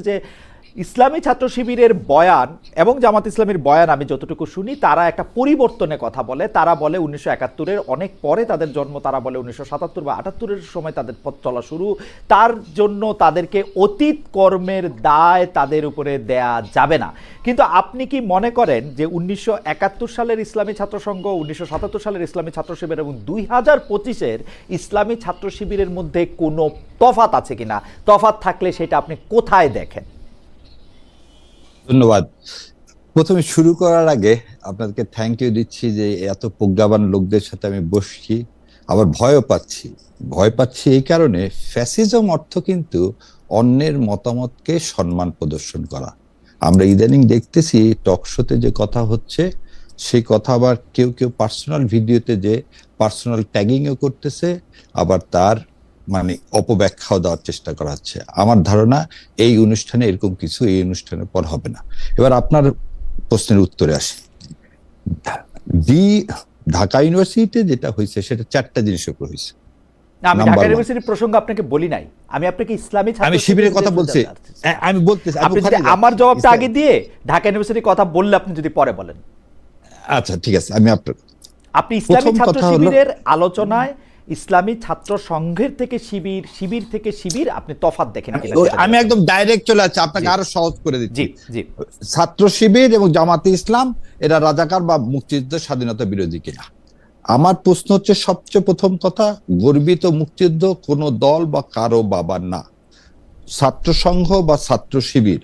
যে ইসলামী ছাত্র শিবিরের বয়ান এবং জামাত ইসলামের বয়ান আমি যতটুকু শুনি, তারা একটা পরিবর্তনের কথা বলে। তারা বলে উনিশশো একাত্তরের অনেক পরে তাদের জন্ম, তারা বলে উনিশশো সাতাত্তর বা আটাত্তরের সময় তাদের পথ চলা শুরু। তার জন্য তাদেরকে অতীত কর্মের দায় তাদের উপরে দেয়া যাবে না। কিন্তু আপনি কি মনে করেন যে উনিশশো একাত্তর সালের ইসলামী ছাত্র সংঘ, উনিশশো সাতাত্তর সালের ইসলামী ছাত্র শিবির এবং দুই হাজার পঁচিশের ইসলামী ছাত্র শিবিরের মধ্যে কোনো তফাত আছে কিনা? তফাত থাকলে সেটা আপনি কোথায় দেখেন? ধন্যবাদ। প্রথমে শুরু করার আগে আপনাদেরকে থ্যাংক ইউ দিচ্ছি যে এত প্রজ্ঞাবান লোকদের সাথে আমি বসছি। আবার ভয়ও পাচ্ছি। ভয় পাচ্ছি এই কারণে ফ্যাসিজম অর্থ কিন্তু অন্যের মতামতকে সম্মান প্রদর্শন করা। আমরা ইদানিং দেখতেছি টক শোতে যে কথা হচ্ছে, সেই কথা আবার কেউ কেউ পার্সোনাল ভিডিওতে যে পার্সোনাল ট্যাগিংও করতেছে, আবার তার মানে অপব্যাখ্যাও দেওয়ার চেষ্টা করা হচ্ছে। আমার ধারণা এই অনুষ্ঠানে এরকম কিছু এই অনুষ্ঠানের পর হবে না। এবার আপনার প্রশ্নের উত্তরে আসি। দি ঢাকা ইউনিভার্সিটিতে যেটা হয়েছে সেটা চারটা জিনিসের উপর হয়েছে। আমি ঢাকা ইউনিভার্সিটির প্রসঙ্গ আপনাকে বলি নাই। আমি আপনাকে ইসলামী আমি শিবিরের কথা বলছি। হ্যাঁ, আমি বলতেছি আপনি। আমার জবাবটা আগে দিয়ে ঢাকা ইউনিভার্সিটির কথা বললে আপনি যদি পরে বলেন। আচ্ছা ঠিক আছে আমি আপনার আপনি ইসলামী ছাত্র শিবিরের আলোচনায় ইসলামী ছাত্র সংঘের থেকে শিবির শিবির থেকে শিবির আপনি তফাত দেখেন আমি একদম ডাইরেক্ট চলে যাচ্ছি আপনাকে আরও সহজ করে দিচ্ছি। জি ছাত্র শিবির এবং জামাতে ইসলাম এরা রাজাকার বা মুক্তিযুদ্ধ স্বাধীনতা বিরোধী কিনা? আমার প্রশ্ন হচ্ছে সবচেয়ে প্রথম কথা গর্বিত মুক্তিযুদ্ধ কোনো দল বা কারও বাবার না। ছাত্র সংঘ বা ছাত্র শিবির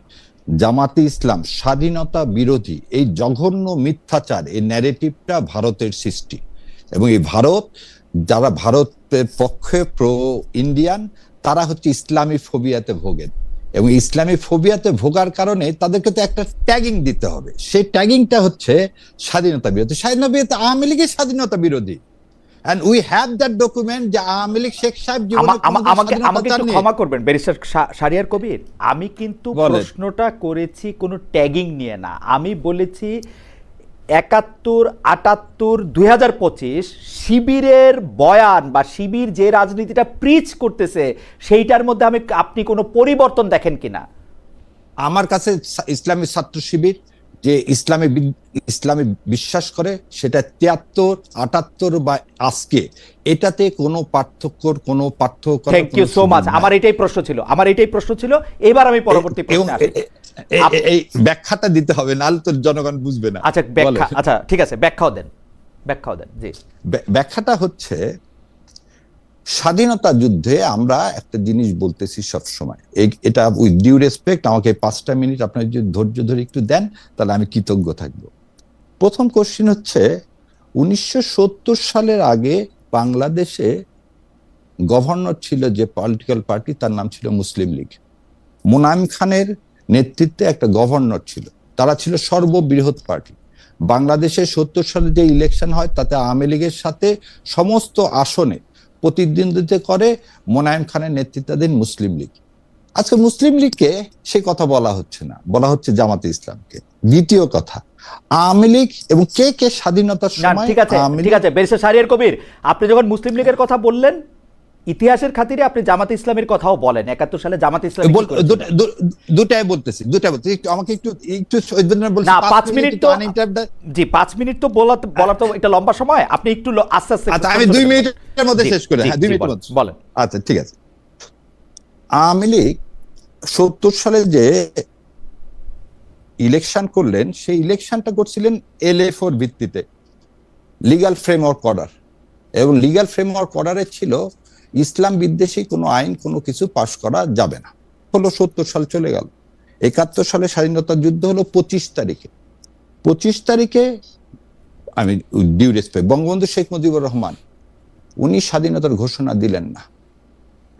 জামাতে ইসলাম স্বাধীনতা বিরোধী এই জঘন্য মিথ্যাচার এই ন্যারেটিভটা ভারতের সৃষ্টি। এবং এই ভারত যারা ভারতের পক্ষে প্রো ইন্ডিয়ান তারা হচ্ছে ইসলামী ফোবিয়াতে ভোগেন এবং ইসলামী ফোবিয়াতে ভোগার কারণে তাদেরকে তো একটা ট্যাগিং দিতে হবে। সেই ট্যাগিংটা হচ্ছে স্বাধীনতা বিরোধী। স্বাধীনতা বিরোধী আওয়ামী লীগের স্বাধীনতা বিরোধী। And we have that document যে আওয়ামী লীগ শেখ সাহেব আমাকে আমাকে একটু ক্ষমা করবেন ব্যারিস্টার শারিয়ার কবির। আমি কিন্তু। প্রশ্নটা করেছি কোনো ট্যাগিং নিয়ে না। আমি বলেছি একাত্তর আটাত্তর দুই শিবিরের বয়ান বা শিবির যে রাজনীতিটা প্রিচ করতেছে সেইটার মধ্যে আমি আপনি কোনো পরিবর্তন দেখেন কিনা? আমার কাছে ইসলামী ছাত্র শিবির যে ইসলামী ইসলামী বিশ্বাস করে সেটা তিয়াত্তর আটাত্তর বা আজকে এটাতে কোনো পার্থক্যর কোনো পার্থক্য থ্যাংক ইউ সো মাচ আমার এটাই প্রশ্ন ছিল। আমার এটাই প্রশ্ন ছিল। এবার আমি পরবর্তী প্রশ্নে এই ব্যাখ্যাটা দিতে হবে নাহলে তো জনগণ বুঝবে না। আচ্ছা ব্যাখ্যা আচ্ছা ঠিক আছে ব্যাখ্যাও দেন ব্যাখ্যাও দেন জি। ব্যাখ্যাটা হচ্ছে স্বাধীনতা যুদ্ধে আমরা একটা জিনিস বলতেছি সব সময় এটা উইথ ডিউ রেসপেক্ট আমাকে পাঁচটা মিনিট আপনার যদি ধৈর্য ধরে একটু দেন তাহলে আমি কৃতজ্ঞ থাকব। প্রথম কোশ্চিন হচ্ছে উনিশশো সত্তর সালের আগে বাংলাদেশে গভর্নর ছিল যে পলিটিক্যাল পার্টি তার নাম ছিল মুসলিম লীগ। মোনায়েম খানের নেতৃত্বে একটা গভর্নর ছিল। তারা ছিল সর্ববৃহৎ পার্টি। বাংলাদেশে সত্তর সালে যে ইলেকশন হয় তাতে আওয়ামী লীগের সাথে সমস্ত আসনে প্রতিদ্বন্দ্বিতা করে মোনায়েম খানের নেতৃত্বাধীন মুসলিম লীগ। আজকে মুসলিম লীগকে সে কথা বলা হচ্ছে না। বলা হচ্ছে জামাতে ইসলামকে। দ্বিতীয় কথা আওয়ামী লীগ এবং কে কে স্বাধীনতার সময় ঠিক আছে ঠিক আছে শারিয়ার কবির আপনি যখন মুসলিম লীগের কথা বললেন ইতিহাসের খাতিরে আপনি জামাত ইসলামের কথাও বলেন। একাত্তর সালে জামাত ইসলাম দুটাই বলতেছি দুটাই বলতেছি। আমাকে একটু একটু না পাঁচ মিনিট তো জি পাঁচ মিনিট তো বলা বলা তো এটা লম্বা সময়। আপনি একটু আস্তে আস্তে আচ্ছা আমি দুই মিনিটের মধ্যে শেষ করে হ্যাঁ দুই মিনিটের বলেন, মধ্যে। বলেন। আচ্ছা ঠিক আছে। আওয়ামী লীগ সত্তর সালে যে ইলেকশন করলেন সেই ইলেকশনটা করছিলেন এলএফওর ভিত্তিতে লিগ্যাল ফ্রেমওয়ার্ক অর্ডার এবং লিগ্যাল ফ্রেমওয়ার্ক অর্ডারে ছিল ইসলাম বিদ্বেষী কোনো আইন, কোনো কিছু পাশ করা যাবে না। হলো সত্তর সাল চলে গেল। একাত্তর সালে স্বাধীনতা যুদ্ধ হলো পঁচিশ তারিখে। পঁচিশ তারিখে, আমি ডিউ রেসপেক্ট বঙ্গবন্ধু শেখ মুজিবুর রহমান, উনি স্বাধীনতার ঘোষণা দিলেন না।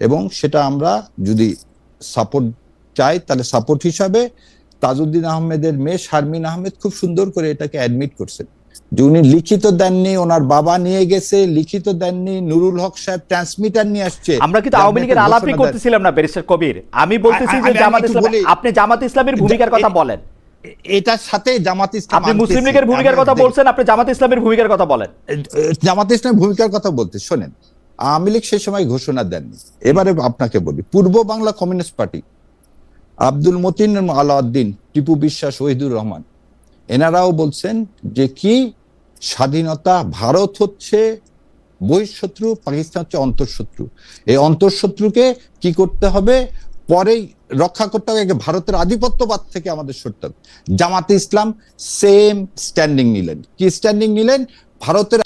এবং সেটা আমরা যদি সাপোর্ট চাই, তাহলে সাপোর্ট হিসাবে তাজউদ্দিন আহমেদের মেয়ে শারমিন আহমেদ খুব সুন্দর করে এটাকে অ্যাডমিট করছেন। উনি লিখিত দেননি ওনার বাবা নিয়ে গেছে লিখিত দেননি নুরুল হক সাহেব ট্রান্সমিটার নিয়ে আসছে। আমরা কিন্তু আওয়ামী লীগের আলাপই করতেছিলাম না ব্যারিস্টার কবির। আমি বলতেছি যে জামাত ইসলাম আপনি জামাত ইসলামের ভূমিকার কথা বলেন। এটার সাথে জামাত ইসলাম আপনি মুসলিম লীগের ভূমিকার কথা বলছেন আপনি জামাত ইসলামের ভূমিকার কথা বলেন। জামাত ইসলামের ভূমিকার কথা বলতে শোনেন আওয়ামী লীগ সেই সময় ঘোষণা দেননি। এবারে আপনাকে বলি পূর্ব বাংলা কমিউনিস্ট পার্টি আব্দুল মতিন আলাউদ্দিন টিপু বিশ্বাস ওহিদুর রহমান এনারাও বলছেন যে কি স্বাধীনতা ভারত হচ্ছে বহিঃশত্রু, পাকিস্তান হচ্ছে অন্তঃশত্রু। এই অন্তঃশত্রুকে কি করতে হবে? পরেই রক্ষা করতে হবে ভারতের আধিপত্যবাদ থেকে আমাদের সরতে হবে। জামাতে ইসলাম সেম স্ট্যান্ডিং নিলেন। কি স্ট্যান্ডিং নিলেন? ভারতের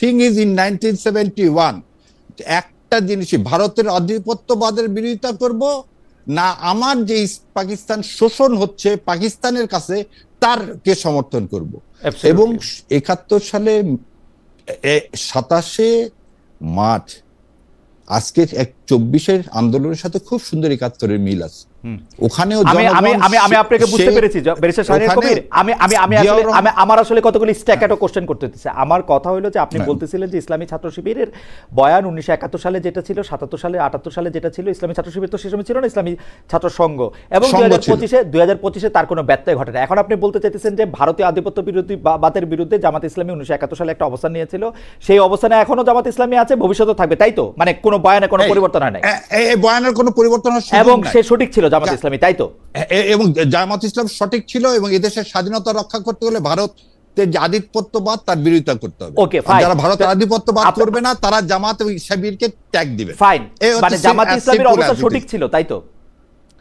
thing is in nineteen one একটা জিনিসই ভারতের আধিপত্যবাদের বিরোধিতা করব না আমার যে পাকিস্তান শোষণ হচ্ছে পাকিস্তানের কাছে তারকে সমর্থন করব এবং একাত্তর সালে সাতাশে মার্চ আজকের এক চব্বিশের আন্দোলনের সাথে খুব সুন্দর একাত্তরের মিল আছে। ওখানেও আমি আমি আপনাকে বুঝতে পেরেছি শাহরিয়ার কবির। আমি আমি আমি আসলে আমি আমার আসলে কতগুলি স্ট্যাকেটো কোশ্চেন করতে হচ্ছে আমার কথা হলো যে আপনি হ্যাঁ। বলতেছিলেন যে ইসলামী ছাত্র শিবিরের বয়ান উনিশশো একাত্তর সালে যেটা ছিল সাতাত্তর সালে আটাত্তর সালে যেটা ছিল ইসলামী ছাত্র শিবির তো সে সময় ছিল না ইসলামী ছাত্র সংঘ। এবং সংঘ হাজার পঁচিশে দুই হাজার পঁচিশে তার কোনো ব্যত্যয় ঘটে না এখন আপনি বলতে চাইতেছেন যে ভারতীয় আধিপত্য বিরোধী বাতের বিরুদ্ধে জামাত ইসলামী উনিশশো একাত্তর সালে একটা অবস্থান নিয়েছিল। সেই অবস্থানে এখনও জামাত ইসলামী আছে ভবিষ্যতে থাকবে। তাই তো? মানে কোনো বয়ানে কোনো পরিবর্তন হয় এই বয়ানের কোনো পরিবর্তন এবং সে সঠিক ছিল। জামাত ইসলামী তাই তো? এবং জামাত ইসলাম সঠিক ছিল এবং এদেশের স্বাধীনতা রক্ষা করতে হলে ভারতের যে আধিপত্যবাদ তার বিরোধিতা করতে হবে। ওকে যারা ভারতের আধিপত্যবাদ করবে না তারা জামাত এবং শিবিরকে ট্যাগ দিবে। ফাইন মানে জামাত ইসলামের it সঠিক ছিল তাই তো?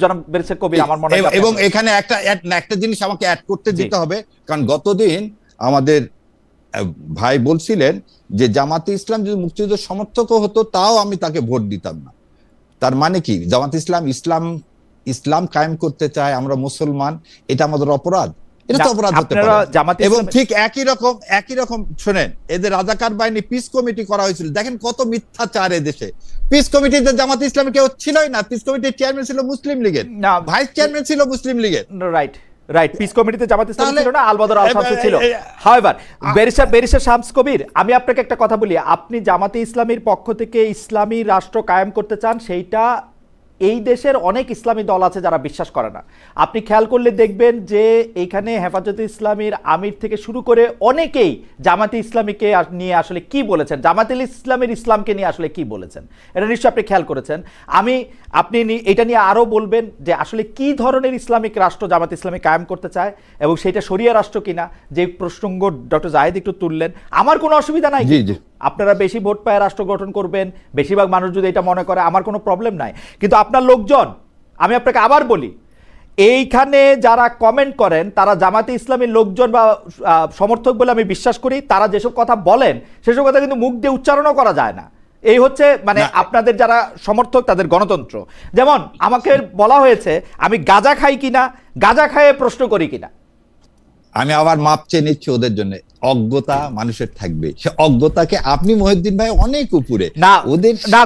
জনাব ব্যারিস্টার কবির আমার মনে হয় এবং- এখানে একটা একটা জিনিস আমাকে অ্যাড করতে দিতে হবে কারণ গতদিন আমাদের ভাই বলছিলেন যে জামাতে ইসলাম যদি মুক্তিযুদ্ধের সমর্থকও হতো তাও আমি তাকে ভোট দিতাম না। তার মানে কি? জামাত ইসলাম ইসলাম ইসলাম কায়েম করতে চায় আমরা মুসলমান এটা আমাদের অপরাধ। এটা তো অপরাধ হতে পারে। এবং ঠিক একই রকম একই রকম শোনেন এদের রাজাকার বাহিনী পিস কমিটি করা হয়েছিল। দেখেন কত মিথ্যাচার দেশে পিস কমিটিতে জামাত ইসলামী কেউ ছিলই না। পিস কমিটির চেয়ারম্যান ছিল মুসলিম লীগের। না ভাইস চেয়ারম্যান ছিল মুসলিম লীগের। রাইট রাইট পিস কমিটিতে জামাত ইসলাম ছিল না আলবদর আল শামসু ছিল। হাওয়েভার বেরিসা বেরিসা শামস কবির আমি আপনাকে একটা কথা বলি। আপনি জামাতে ইসলামীর পক্ষ থেকে ইসলামী রাষ্ট্র কায়েম করতে চান সেইটা এই দেশের অনেক ইসলামী দল আছে যারা বিশ্বাস করে না। আপনি খেয়াল করলে দেখবেন যে এইখানে হেফাজতে ইসলামীর আমির থেকে শুরু করে অনেকেই জামাতে ইসলামীকে নিয়ে আসলে কি বলেছেন? জামাতে ইসলামের ইসলামকে নিয়ে আসলে কি বলেছেন? এটা নিশ্চয়ই আপনি খেয়াল করেছেন। আমি আপনি এটা নিয়ে আরও বলবেন যে আসলে কি ধরনের ইসলামিক রাষ্ট্র জামাত ইসলামী কায়েম করতে চায় এবং সেটা শরিয়া রাষ্ট্র কিনা যে প্রসঙ্গ ডক্টর জাহেদ একটু তুললেন আমার কোনো অসুবিধা নাই জি, জি। আপনারা বেশি ভোট পায় রাষ্ট্র গঠন করবেন বেশিরভাগ মানুষ যদি এটা মনে করে আমার কোনো প্রবলেম নাই। কিন্তু আপনার লোকজন আমি আপনাকে আবার বলি এইখানে যারা কমেন্ট করেন তারা জামাতে ইসলামীর লোকজন বা সমর্থক বলে আমি বিশ্বাস করি তারা যেসব কথা বলেন সেসব কথা কিন্তু মুখ দিয়ে উচ্চারণও করা যায় না। এই হচ্ছে মানে আপনাদের যারা সমর্থক তাদের গণতন্ত্র। যেমন আমাকে বলা হয়েছে আমি গাঁজা খাই কিনা গাঁজা খাইয়ে প্রশ্ন করি কিনা। আমি আবার মাপ চেয়ে নিচ্ছি ওদের জন্য। অজ্ঞতা মানুষের থাকবে। সে অজ্ঞতাকে আপনি মহিউদ্দিন ভাই অনেক উপরে। না ওদের না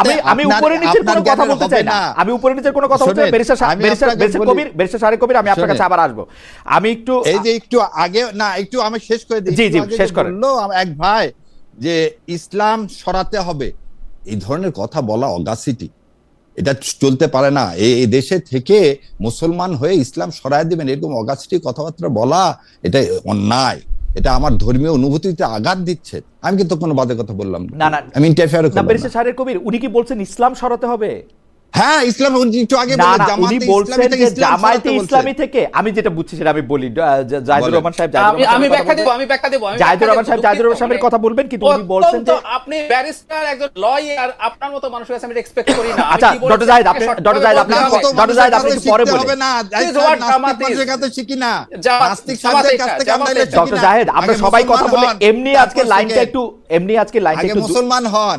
আমি আমি উপরে নিচের কোনো কথা বলতে চাই না। আমি উপরে নিচের কোনো কথা বলতে বেরিসা বেরিসা বেরিসা কবির বেরিসা সারে কবির আমি আপনার কাছে আবার আসব। আমি একটু এই যে একটু আগে না একটু আমি শেষ করে দিই। জি, জি, শেষ করেন। এক ভাই যে ইসলাম সরাতে হবে। এই ধরনের কথা বলা অগাসিটি এটা চলতে পারে না। এই এই দেশে থেকে মুসলমান হয়ে ইসলাম সরায় দিবেন এরকম অগাসিটি কথাবার্তা বলা এটা অন্যায়। এটা আমার ধর্মীয় অনুভূতিতে আঘাত দিচ্ছে আমি কিন্তু কোনো বাদে কথা বললাম না, না। আমি ইন্টারফেয়ার না করলাম না। কবির উনি কি বলছেন ইসলাম সরাতে হবে হ্যাঁ ইসলাম একটু আগে জামায়াতে ইসলামী থেকে আমি যেটা বুঝছি সেটা আমি বলি জাহিদুর রহমান সাহেব আমি ব্যাখ্যা কথা দেব বলবেন। আমি ব্যাখ্যা দেব জাহিদুর রহমান সাহেব জাহিদুর রহমান সাহেবের কথা বলবেন কিন্তু উনি বলছেন যে আপনি ব্যারিস্টার একজন লয়ার আপনার মতো মানুষের কাছে আমি এক্সপেক্ট করি না আচ্ছা, ডক্টর জাহিদ, আপনি- ডক্টর জাহিদ, আপনি ডক্টর জাহিদ, আপনি একটু পরে বলেন। হবে না মানুষের কাছে শিখি না নাস্তিক সাহেবদের কাছ থেকে আমরা। শিখি ডক্টর না। জাহেদ আমরা সবাই কথা বলে এমনি আজকে লাইনটা একটু এমনি আজকে লাইনটা একটু মুসলমান হন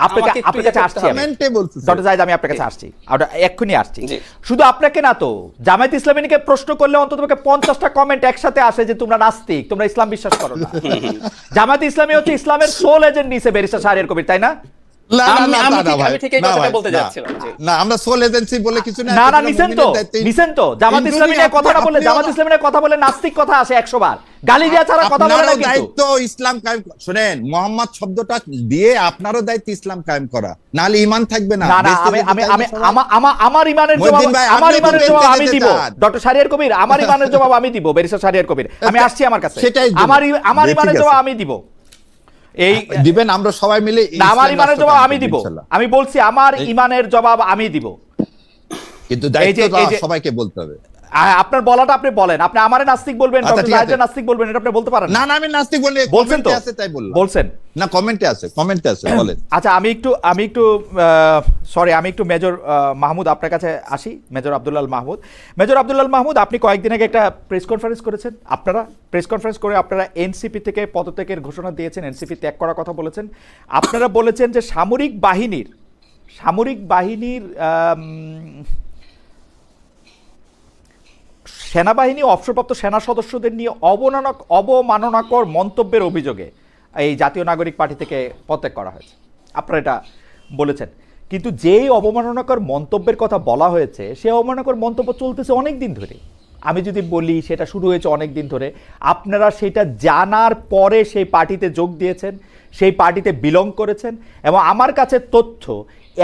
আপনাকে আপনার ইয়ে কাছে আসছি কমেন্টে বলছি ডক্টর জাহিদ আমি আপনার কাছে আসছি। এক্ষুনি আসছি। শুধু আপনাকে না তো জামায়াত ইসলামীকে প্রশ্ন করলে অন্তত পঞ্চাশটা কমেন্ট একসাথে আসে যে তোমরা নাস্তিক তোমরা ইসলাম বিশ্বাস করো না। জামায়াত ইসলামী হচ্ছে ইসলামের সোল এজেন্ট নিছে বেরিসা শাহরিয়ার কবির তাই না? না, না, আমি- না, আমি না, ঠিক- ভাই, আমি ঠিক এই না, কথাটা ভাই, বলতে না। যাচ্ছিলাম, জি। না আমরা সোল এজেন্সি বলে কিছু না না না নিছেন তো নিছেন তো। জামাত ইসলামী নিয়ে কথা না আপনি- বলে জামাত আপনিও- কথা বলে নাস্তিক কথা আসে একশো বার। গালি দেওয়া ছাড়া কথা বলে না আপনারও দায়িত্ব ইসলাম কায়েম শুনেন মোহাম্মদ শব্দটা দিয়ে আপনারও দায়িত্ব ইসলাম কায়েম করা। নাহলে ইমান থাকবে না। না না আমি আমার ইমানের জবাব আমার জবাব আমি দিব। ডক্টর শাহরিয়ার কবির আমার ইমানের জবাব আমি দিব শাহরিয়ার কবির। আমি আসছি আমার কাছে। সেটাই। আমার আমার জবাব আমি দিব। এই দিবেন আমরা সবাই মিলে আমার ইমানের জবাব আমি দিব। আমি বলছি আমার ইমানের জবাব আমি দিব। কিন্তু দায়িত্ব সবাইকে বলতে হবে। আপনার বলাটা আপনি বলেন। আপনি আমারে নাস্তিক বলবেন আচ্ছা, নাস্তিক বলবেন এটা আপনি বলতে পারেন না। না আমি নাস্তিক বলি বলছেন তো? আছে তাই বললাম। বলছেন। না কমেন্টে আছে কমেন্টে আছে বলেন। আচ্ছা আমি একটু আমি একটু সরি আমি একটু মেজর মাহমুদ আপনার কাছে আসি মেজর আব্দুল্লাল মাহমুদ। মেজর আব্দুল্লাল মাহমুদ আপনি কয়েকদিন আগে একটা প্রেস কনফারেন্স করেছেন। আপনারা প্রেস কনফারেন্স করে আপনারা এনসিপি থেকে পদত্যাগের ঘোষণা দিয়েছেন এনসিপি ত্যাগ করার কথা বলেছেন। আপনারা বলেছেন যে সামরিক বাহিনীর সামরিক বাহিনীর সেনাবাহিনী অবসরপ্রাপ্ত সেনা সদস্যদের নিয়ে অবমাননা অবমাননাকর মন্তব্যের অভিযোগে এই জাতীয় নাগরিক পার্টি থেকে পদত্যাগ করা হয়েছে। আপনারা এটা বলেছেন। কিন্তু যেই অবমাননাকর মন্তব্যের কথা বলা হয়েছে, সে অবমাননাকর মন্তব্য চলতেছে অনেক দিন ধরে। আমি যদি বলি, সেটা শুরু হয়েছে অনেক দিন ধরে। আপনারা সেটা জানার পরে সেই পার্টিতে যোগ দিয়েছেন, সেই পার্টিতে বিলং করেছেন এবং আমার কাছে তথ্য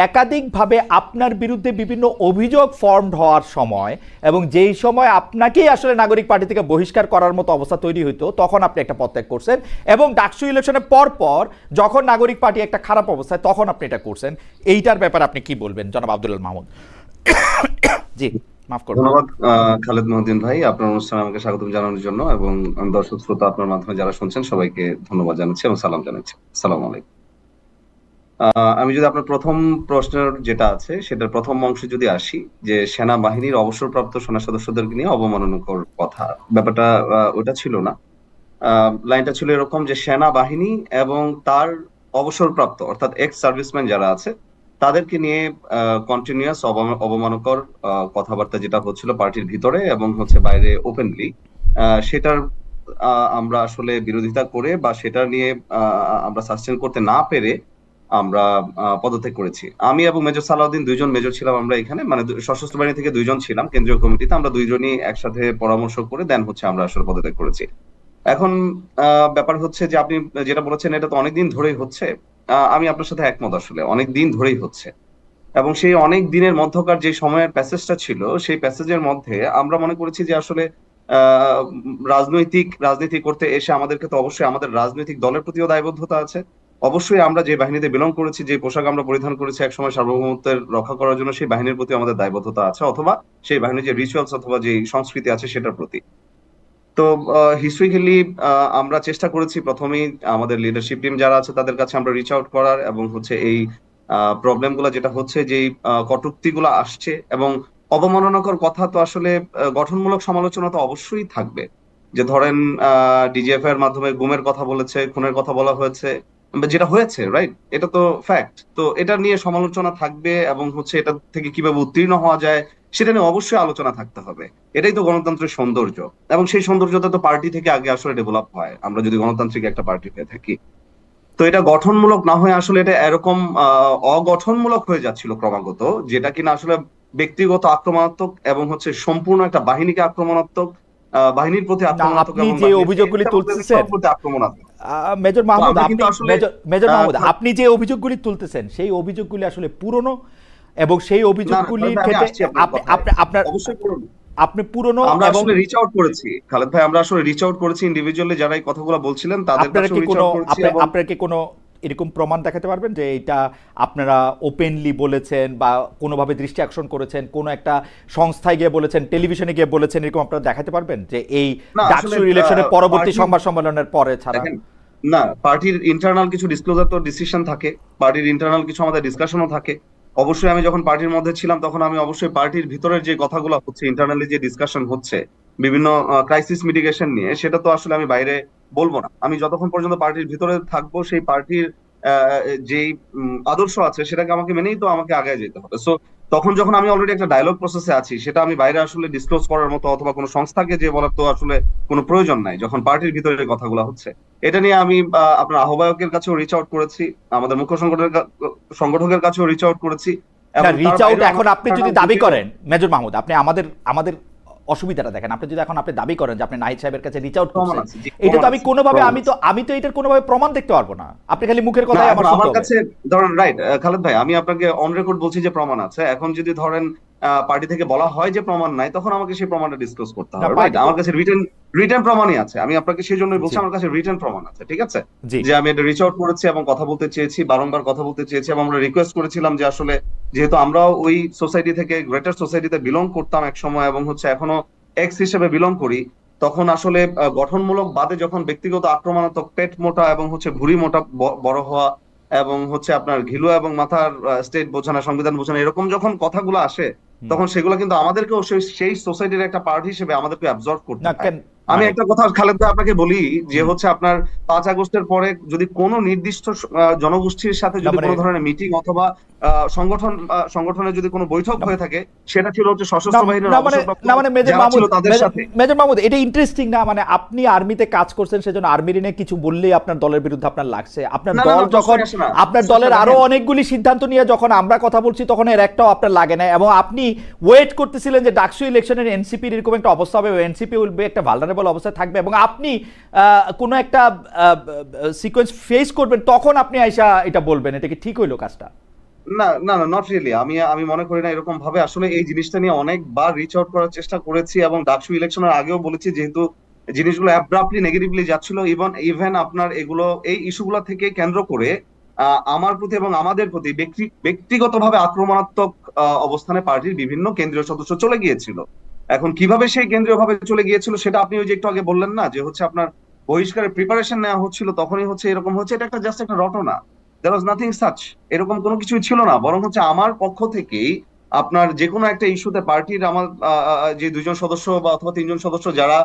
একাধিকভাবে আপনার বিরুদ্ধে বিভিন্ন অভিযোগ ফর্মড হওয়ার সময় এবং যেই সময় আপনাকেই আসলে নাগরিক পার্টি থেকে বহিষ্কার করার মতো অবস্থা তৈরি হইতো, তখন আপনি একটা পদত্যাগ করছেন এবং ডাকসু ইলেকশনের পর পর যখন নাগরিক পার্টি একটা খারাপ অবস্থায়, তখন আপনি এটা করছেন। এইটার ব্যাপারে আপনি কি বলবেন, জনাব আব্দুল মাহমুদ? জি, মাফ করবেন। ধন্যবাদ খালেদ মহদিন ভাই। আপনার অনুষ্ঠানে আমাকে স্বাগত জানানোর জন্য এবং দর্শক, শ্রোতা আপনার মাধ্যমে যারা শুনছেন, সবাইকে ধন্যবাদ জানাচ্ছি এবং সালাম জানাচ্ছি। সালাম আলাইকুম। আমি যদি আপনার প্রথম প্রশ্নের যেটা আছে, সেটার প্রথম অংশে যদি আসি, যে সেনাবাহিনীর অবসরপ্রাপ্ত সেনা সদস্যদেরকে নিয়ে অবমাননাকর কথা, ব্যাপারটা ওটা ছিল না। লাইনটা ছিল এরকম যে সেনাবাহিনী এবং তার অবসরপ্রাপ্ত, অর্থাৎ এক্স সার্ভিসম্যান যারা আছে, তাদেরকে নিয়ে কন্টিনিউয়াস অবমানকর কথাবার্তা যেটা হচ্ছিল পার্টির ভিতরে এবং হচ্ছে বাইরে ওপেনলি সেটার আমরা আসলে বিরোধিতা করে বা সেটা নিয়ে আমরা সাস্টেন করতে না পেরে আমরা পদত্যাগ করেছি। আমি এবং মেজর সালাউদ্দিন দুইজন মেজর ছিলাম আমরা এখানে। মানে সশস্ত্র বাহিনী থেকে দুইজন ছিলাম কেন্দ্রীয় কমিটিতে। আমরা দুইজনই একসাথে পরামর্শ করে দেন হচ্ছে আমরা আসলে পদত্যাগ করেছি। এখন ব্যাপার হচ্ছে যে আপনি যেটা বলেছেন এটা তো অনেকদিন ধরেই হচ্ছে। আমি আপনার সাথে একমত আসলে। অনেক দিন ধরেই হচ্ছে। এবং সেই অনেক দিনের মধ্যকার যে সময়ের প্যাসেজটা ছিল, সেই প্যাসেজের মধ্যে আমরা মনে করেছি যে আসলে রাজনৈতিক, রাজনীতি করতে এসে আমাদেরকে তো অবশ্যই আমাদের রাজনৈতিক দলের প্রতিও দায়বদ্ধতা আছে। অবশ্যই আমরা যে বাহিনীতে বিলং করেছি, যে পোশাক আমরা পরিধান করেছি একসময় সার্বভৌমত্বের রক্ষা করার জন্য, সেই বাহিনীর প্রতি আমাদের দায়বদ্ধতা আছে অথবা সেই বাহিনীর যে রিচুয়ালস অথবা যে সংস্কৃতি আছে সেটার প্রতি। তো হিস্ট্রিক্যালি আমরা চেষ্টা করেছি প্রথমেই আমাদের লিডারশিপ টিম যারা আছে তাদের কাছে আমরা রিচ আউট করার এবং হচ্ছে এই প্রবলেমগুলো যেটা হচ্ছে যে কটুক্তি গুলো আসছে এবং অবমাননাকর কথা তো আসলে গঠনমূলক সমালোচনা তো অবশ্যই থাকবে। যে ধরেন ডিজিএফ এর মাধ্যমে গুমের কথা বলেছে, খুনের কথা বলা হয়েছে যেটা হয়েছে রাইট এটা তো ফ্যাক্ট তো এটা নিয়ে সমালোচনা থাকবে এবং হচ্ছে এটা থেকে কীভাবে উত্তীর্ণ হওয়া যায় সেটা নিয়ে অবশ্যই আলোচনা থাকতে হবে। এটাই তো গণতন্ত্রের সৌন্দর্য। এবং সেই সৌন্দর্যটা তো পার্টি থেকে আগে আসলে ডেভেলপ হয়। আমরা যদি গণতান্ত্রিক একটা পার্টি হয়ে থাকি। তো এটা গঠনমূলক না হয়ে আসলে এটা এরকম আহ, অগঠনমূলক হয়ে যাচ্ছিল ক্রমাগত যেটা কিনা আসলে ব্যক্তিগত আক্রমণাত্মক এবং হচ্ছে সম্পূর্ণ একটা বাহিনীকে আক্রমণাত্মক আহ, বাহিনীর প্রতি আক্রমণাত্মক আপনি যে অভিযোগগুলি তুলতেছেন, আক্রমণাত্মক। মেজর মাহমুদ আপনি মেজর মাহমুদ আপনি যে অভিযোগগুলি তুলতেছেন সেই অভিযোগগুলি আসলে পুরনো এবং সেই ক্ষেত্রে আপনার আপনি আপনার আপনি পুরনো আমরা আসলে রিচ আউট করেছি খালেদ ভাই আমরা আসলে রিচ আউট করেছি ইন্ডিভিজুয়ালি যারা এই কথাগুলো বলছিলেন তাদের কাছে রিচ আউট করেছি আপনারা কি কোনো এরকম প্রমাণ দেখাতে পারবেন যে এটা আপনারা ওপেনলি বলেছেন বা কোনোভাবে দৃষ্টি আকর্ষণ করেছেন কোনো একটা সংস্থায় গিয়ে বলেছেন টেলিভিশনে গিয়ে বলেছেন এরকম আপনারা দেখাতে পারবেন? যে এই ডাকসু ইলেকশনের পরবর্তী সংবাদ সম্মেলনের পরে ছাড়া? না পার্টির ইন্টারনাল কিছু ডিসক্লোজার তো ডিসিশন থাকে পার্টির ইন্টারনাল কিছু আমাদের ডিসকাশনও থাকে। অবশ্যই আমি যখন পার্টির মধ্যে ছিলাম, তখন আমি অবশ্যই পার্টির ভিতরের যে কথাগুলো হচ্ছে ইন্টারনালি যে ডিসকাশন হচ্ছে, বিভিন্ন ক্রাইসিস মিটিগেশন নিয়ে, সেটা তো আসলে আমি বাইরে বলব না। আমি যতক্ষণ পর্যন্ত পার্টির ভিতরে থাকব, সেই পার্টির উম, আদর্শ আছে সেটাকে আমাকে মেনেই তো আমাকে আগায় যেতে হবে। সো তখন যখন আমি অলরেডি একটা ডায়লগ প্রসেসে আছি সেটা আমি বাইরে আসলে ডিসক্লোজ করার মতো অথবা কোনো সংস্থাকে যে বলার তো আসলে কোনো প্রয়োজন নাই যখন পার্টির ভিতরে যে কথাগুলো হচ্ছে। এটা নিয়ে আমি আপনার আহ্বায়কের কাছেও রিচ আউট করেছি আমাদের মুখ্য সংগঠনের সংগঠকের কাছেও রিচ আউট করেছি। রিচ আউট এখন আপনি যদি দাবি করেন মেজর মাহমুদ আপনি আমাদের আমাদের অসুবিধাটা দেখেন। আপনি যদি এখন আপনি দাবি করেন যে আপনি নাহিদ সাহেবের কাছে রিচ আউট করছেন এটা তো আমি কোনোভাবে আমি তো আমি তো এটার কোনোভাবে প্রমাণ দেখতে পারব না। আপনি খালি মুখের কথাই আমার আমার কাছে ধরেন রাইট খালেদ ভাই আমি আপনাকে অন রেকর্ড বলছি যে প্রমাণ আছে। এখন যদি ধরেন পার্টি থেকে বলা হয় যে প্রমাণ নাই তখন আমাকে সেই প্রমাণটা ডিসক্লোজ করতে হবে রাইট আমার কাছে রিটেন রিটেন প্রমাণই আছে। আমি আপনাকে সেই জন্যই বলছি আমার কাছে রিটেন প্রমাণ আছে ঠিক আছে? যে আমি এটা রিচ আউট করেছি এবং কথা বলতে চেয়েছি বারংবার কথা বলতে চেয়েছি এবং আমরা রিকোয়েস্ট করেছিলাম যে আসলে যেহেতু আমরাও ওই সোসাইটি থেকে গ্রেটার সোসাইটিতে বিলং করতাম এক সময় এবং হচ্ছে এখনও এক্স হিসেবে বিলং করি তখন আসলে গঠনমূলক বাদে যখন ব্যক্তিগত আক্রমণাত্মক পেট মোটা এবং হচ্ছে ভুঁড়ি মোটা বড় হওয়া এবং হচ্ছে আপনার ঘিলু এবং মাথার স্টেট বোঝানো সংবিধান বোঝানো এরকম যখন কথাগুলো আসে। তখন সেগুলো কিন্তু আমাদেরকেও সেই সেই সোসাইটির একটা পার্ট হিসেবে আমাদেরকে অ্যাবজর্ভ করতে হবে হয়। আমি মানে- একটা কথা খালেদ ভাই আপনাকে বলি যে হচ্ছে আপনার পাঁচ আগস্টের পরে যদি কোনো নির্দিষ্ট জনগোষ্ঠীর সাথে যদি মানে- কোনো ধরনের মিটিং অথবা সংগঠন সংগঠনের যদি কোনো বৈঠক হয়ে থাকে সেটা ছিল হচ্ছে সশস্ত্র বাহিনীর না মানে না মানে মেজর মাহমুদ মেজর- মাহমুদ এটা ইন্টারেস্টিং না মানে আপনি আর্মিতে কাজ করছেন সেজন্য আর্মির নিয়ে কিছু বললেই আপনার দলের বিরুদ্ধে আপনার লাগছে। আপনার দল যখন। আপনার দলের আরও অনেকগুলি সিদ্ধান্ত নিয়ে যখন আমরা কথা বলছি তখন এর একটাও আপনার লাগে না। এবং আপনি ওয়েট করতেছিলেন যে ডাকসু ইলেকশনের এনসিপির এরকম একটা অবস্থা হবে এনসিপি উইল একটা ভালনারেবল অবস্থায় থাকবে এবং আপনি আহ, কোনো একটা সিকোয়েন্স ফেস করবেন তখন আপনি আইসা এটা বলবেন। এটা কি ঠিক হইল কাজটা? না না নট রিয়েলি আমি আমি মনে করি না এরকম ভাবে। আসলে এই জিনিসটা নিয়ে অনেকবার রিচ আউট করার চেষ্টা করেছি এবং ডাকসু ইলেকশনের আগেও বলেছি, যেহেতু জিনিসগুলো অ্যাব্রাপ্টলি নেগেটিভলি যাচ্ছিল ইভেন ইভেন আপনার এগুলো, এই ইস্যুগুলো থেকে কেন্দ্র করে আমার প্রতি এবং আমাদের প্রতি ব্যক্তি, ব্যক্তিগতভাবে আক্রমণাত্মক অবস্থানে পার্টির বিভিন্ন কেন্দ্রীয় সদস্য চলে গিয়েছিল। এখন কীভাবে সেই কেন্দ্রীয় ভাবে চলে গিয়েছিল সেটা আপনি ওই যে একটু আগে বললেন না, যে হচ্ছে আপনার বহিষ্কারের প্রিপারেশন নেওয়া হচ্ছিল, তখনই হচ্ছে এরকম হচ্ছে, এটা একটা জাস্ট একটা রটনা। দেয়ার ওয়াজ নাথিং সাচ এরকম কোনো কিছুই ছিল না। বরং হচ্ছে আমার পক্ষ থেকেই আপনার যে কোনো একটা ইস্যুতে পার্টির আমার যে দুজন সদস্য বা অথবা তিনজন সদস্য যারা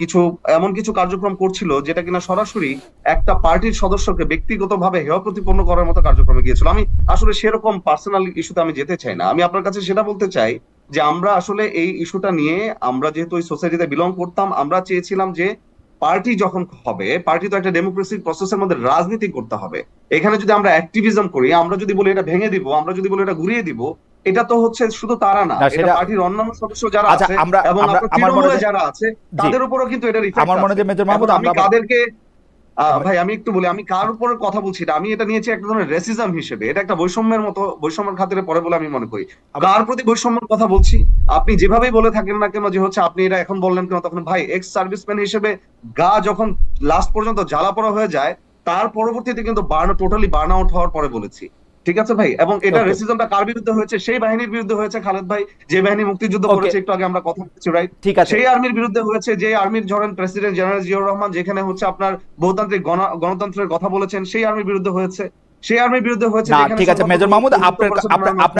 কিছু, এমন কিছু কার্যক্রম করছিল যেটা কিনা সরাসরি একটা পার্টির সদস্যকে ব্যক্তিগতভাবে হেয় প্রতিপন্ন করার মতো কার্যক্রমে গিয়েছিল। আমি আসলে সেরকম পার্সোনাল ইস্যুতে আমি যেতে চাই না। আমি আপনার কাছে সেটা বলতে চাই যে আমরা আসলে এই ইস্যুটা নিয়ে আমরা যেহেতু ওই সোসাইটিতে বিলং করতাম, আমরা চেয়েছিলাম যে পার্টি যখন হবে পার্টি তো একটা ডেমোক্রেসির প্রসেসের মধ্যে রাজনীতি করতে হবে। এখানে যদি আমরা অ্যাক্টিভিজম করি আমরা যদি বলি এটা ভেঙে দিব আমরা যদি বলি এটা ঘুরিয়ে দিব এটা তো হচ্ছে শুধু তারা না এটা পার্টির অন্যান্য সদস্য যারা আচ্ছা, আছে এবং আমরা- মনে যারা আছে তাদের উপরও কিন্তু এটা effect আমার মনে হয় যে মেজর মাহমুদ আমরা কাদেরকে আহ, ভাই আমি একটু বলি আমি কার উপর কথা বলছি এটা? আমি এটা নিয়েছি একটা ধরনের রেসিজম হিসেবে। এটা একটা বৈষম্যের মতো বৈষম্যের খাতিরে পরে বলে আমি মনে করি। কার প্রতি বৈষম্যের কথা বলছি? আপনি যেভাবেই বলে থাকেন না কেন যে হচ্ছে আপনি এটা এখন বললেন কেন তখন ভাই এক্স সার্ভিসম্যান হিসেবে গা যখন লাস্ট পর্যন্ত জ্বালা পড়া হয়ে যায় তার পরবর্তীতে কিন্তু বার্ন টোটালি বার্ন আউট হওয়ার পরে বলেছি। ঠিক আছে ভাই? এবং এটা রেসিজমটা কার বিরুদ্ধে হয়েছে? সেই বাহিনীর বিরুদ্ধে হয়েছে খালেদ ভাই। যে বাহিনী মুক্তিযুদ্ধ করেছে একটু আগে আমরা কথা বলছি রাইট ঠিক আছে। সেই আর্মির বিরুদ্ধে হয়েছে যে আর্মির ধরেন প্রেসিডেন্ট জেনারেল জিয়াউর রহমান যেখানে হচ্ছে আপনার বহুতান্ত্রিক গণ- গণতন্ত্রের কথা বলেছেন সেই আর্মির বিরুদ্ধে হয়েছে। সেই আর্মির বিরুদ্ধে হয়েছে ঠিক আছে মেজর মাহমুদ আপনার আপনার